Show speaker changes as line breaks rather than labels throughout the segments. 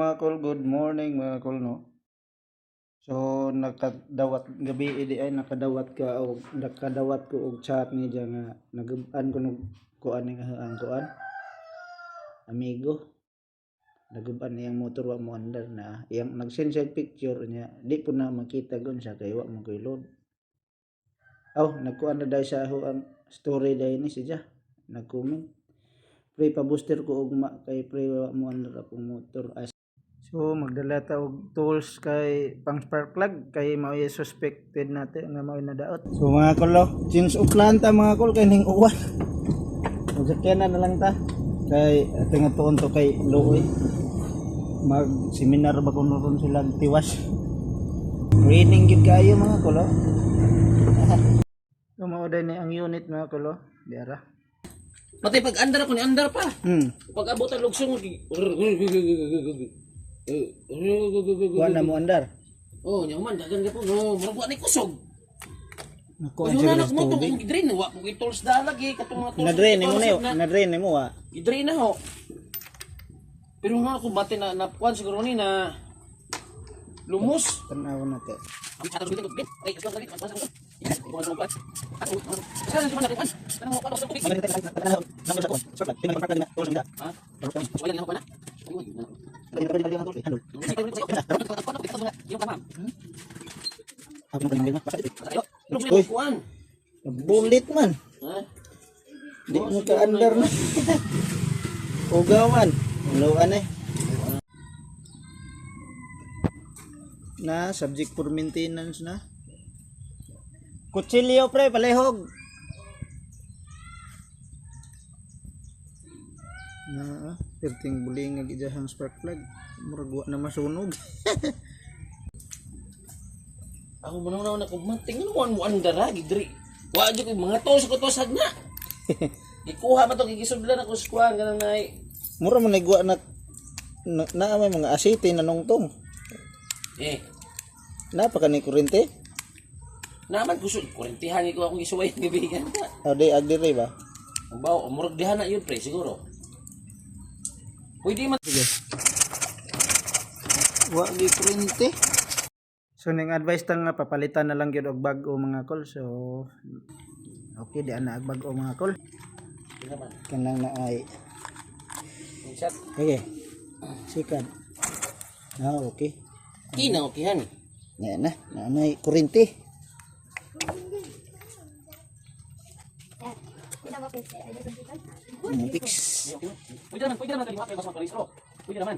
Mga kol, good morning mga kol, no? So, nakadawat gabi idi ay nakadawat ka o nakadawat ko og chat ni diya nga naguban ko nung kuan ni ang kuan. Amigo. Naguban niyang motor wa mo under na iyang nag-send siya picture niya. Di po na makita gon siya kay wa mo load. Aw, nagkuan na dahil sa ako ang story dahil ni siya. Nag-comment. Pre pa booster ko og ma kay pre wa mo under akong motor. As So magdala ta og tools kay pang spark plug kay mao yung suspected natin nga mao nadaot. So mga kolo, change of plan ta mga kol kay ning uwan. Magsakyan na lang ta kay tinga tuon to kay Luoy. Mag seminar ba kuno ron sila tiwas. Raining gid kayo mga kolo. So mao ni ang unit mga kolo. Diara.
Pati pag andar ako ni andar pa.
Hmm.
Pag abot ang lugsong
Kuha na mo andar.
Oh, nyaman dagan ka po. No, murag wa ni kusog. Kung
ang
na mo to
tubig.
kung gidrin wa ko gitols dalag eh katong mga tools.
Na-drain mo na
na.
na-drain mo ah.
Gidrin na ho. Pero nga ako bati na napuan siguro ni na lumos.
Tanaw na te.
Ang
Bulit man. Di mo ka under na. Ugawan. Luan eh. Na, subject for maintenance na. Kutsilyo pre, palehog. Na, perting buling nga gidahang spark plug. Murag wa na masunog.
Ako mo na na kumating ano mo andara gidri. Wa jud ko mga tos ko tosad na. Ikuha man to gigisudlan ako sa kuan ganang nay.
Mura man nagwa na na, na may mga asite na nungtong.
Eh,
Napaka ni kurente.
naman gusto kurentihan ko akong gisuway ng gabi kan.
O di agdiri ba?
Ang bawo, murag diha na yun pre siguro. Pwede man
Sige. Wa di kurente. So ning advice tang nga papalitan na lang gyud og bag-o mga kol. So okay di ana ag bag-o mga kol. Kanang na ay okay. Sikat. Ah okay.
Kina okihan.
Yan na, na may kurente. Fix.
Pwede naman, pwede naman kaliwa kayo sa palistro. Pwede naman.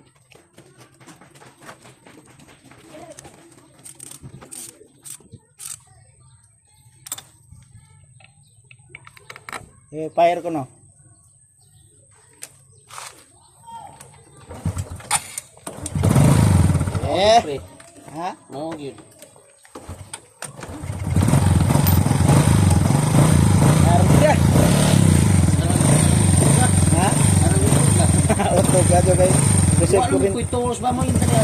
Eh, fire ko no. Eh, ha?
no gyud.
Kasi
Wa
ko rin.
tools ba mo internet.